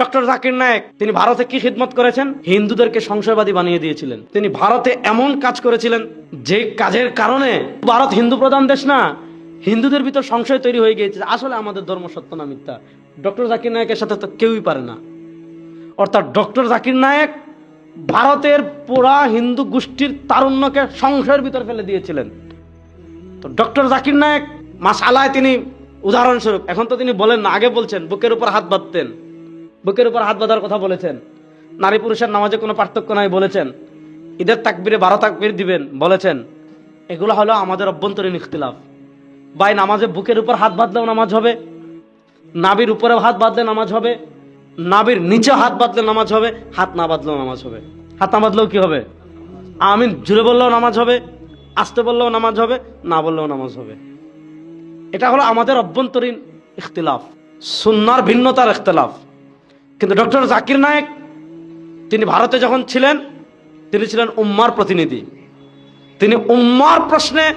Doctor Zakir Naik, তিনি ভারতে কি খিদমত করেছেন? হিন্দুদেরকে সংশয়বাদী বানিয়ে দিয়েছিলেন। তিনি ভারতে এমন কাজ করেছিলেন, যে কাজের কারণে ভারত হিন্দু প্রধান দেশ না, হিন্দুদের ভিতর সংশয় তৈরি হয়ে গিয়েছে। আসলে আমাদের ধর্ম সত্য না মিথ্যা। ডক্টর জাকির নায়কের সাথে তো কেউই পারে না। অর্থাৎ ডক্টর জাকির নায়েক ভারতের পুরা হিন্দু গোষ্ঠীর তারুণ্যকে সংশয়ের ভিতর ফেলে দিয়েছিলেন। তো ডক্টর জাকির নায়েক মাসালায় তিনি উদাহরণস্বরূপ, এখন তো তিনি বলেন না, আগে বলছেন, বুকের উপর হাত বাঁধতেন। বুকের উপর হাত বাঁধার কথা বলেছেন। নারী পুরুষের নামাজে কোনো পার্থক্য নাই বলেছেন। ঈদের তাকবিরে বারো তাকবির দিবেন, বলেছেন। এগুলো হলো আমাদের অভ্যন্তরীণ ইখতিলাফ। বাই নামাজে বুকের উপর হাত বাঁধলেও নামাজ হবে নাবির উপরে হাত বাঁধলে নামাজ হবে নাবির নিচে হাত বাঁধলে নামাজ হবে, হাত না বাঁধলেও নামাজ হবে। হাত না বাঁধলেও কি হবে? আমিন, জুড়ে বললেও নামাজ হবে, আসতে বললেও নামাজ হবে, না বললেও নামাজ হবে। এটা হলো আমাদের অভ্যন্তরীণ ইখতিলাফ, সুন্নার ভিন্নতার ইখতিলাফ। কিন্তু ডক্টর জাকির নায়েক, তিনি ভারতে যখন ছিলেন, তিনি ছিলেন উম্মার প্রতিনিধি। তিনি উম্মার প্রশ্নে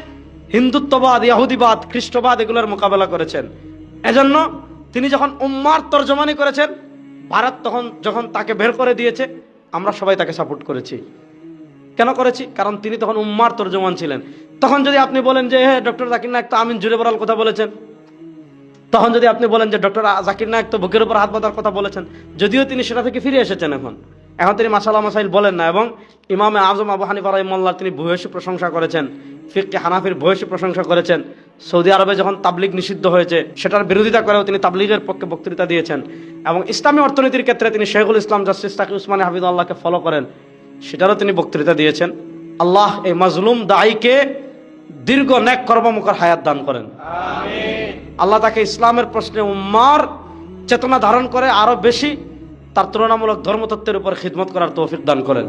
হিন্দুত্ববাদ, ইয়াহুদিবাদ, খ্রিস্টবাদ এগুলোর মোকাবেলা করেছেন। এজন্য তিনি যখন উম্মার তর্জমানি করেছেন, ভারত তখন যখন তাকে বের করে দিয়েছে, আমরা সবাই তাকে সাপোর্ট করেছি। কেন করেছি? কারণ তিনি তখন উম্মার তর্জমান ছিলেন। তখন যদি আপনি বলেন যে হ্যাঁ ডক্টর জাকির নায়ক, তো আমিন জুড়ে বলার কথা বলেছেন। তখন যদি আপনি বলেন যে ডক্টর জাকির নায়ক তো বুকের উপর হাত বাঁধার কথা বলেছেন, যদিও তিনি সেটা থেকে ফিরে এসেছেন এখন। এখন তিনি মাসাল্লাহ মাসাইল বলেন না এবং ইমামে আজম আবু হানিফা রহিমাল্লাহ তিনি ভূয়সী প্রশংসা করেছেন ফিরকে হানাফির ভূয়সী প্রশংসা করেছেন। সৌদি আরবে যখন তাবলিগ নিষিদ্ধ হয়েছে, সেটার বিরোধিতা করেও তিনি তাবলিগের পক্ষে বক্তৃতা দিয়েছেন এবং ইসলামী অর্থনীতির ক্ষেত্রে তিনি শেখুল ইসলাম জাস্টিস তাকি উসমানী হাবিদুল্লাহকে ফলো করেন, সেটারও তিনি বক্তৃতা দিয়েছেন। আল্লাহ এই মাজলুম দায়ীকে দীর্ঘ ন্যাক কর্মমুখর হায়াত দান করেন। আল্লাহ তাকে ইসলামের প্রশ্নে উম্মার চেতনা ধারণ করে আরও বেশি, তার তুলনামূলক ধর্মতত্ত্বের উপর খিদমত করার তৌফিক দান করেন।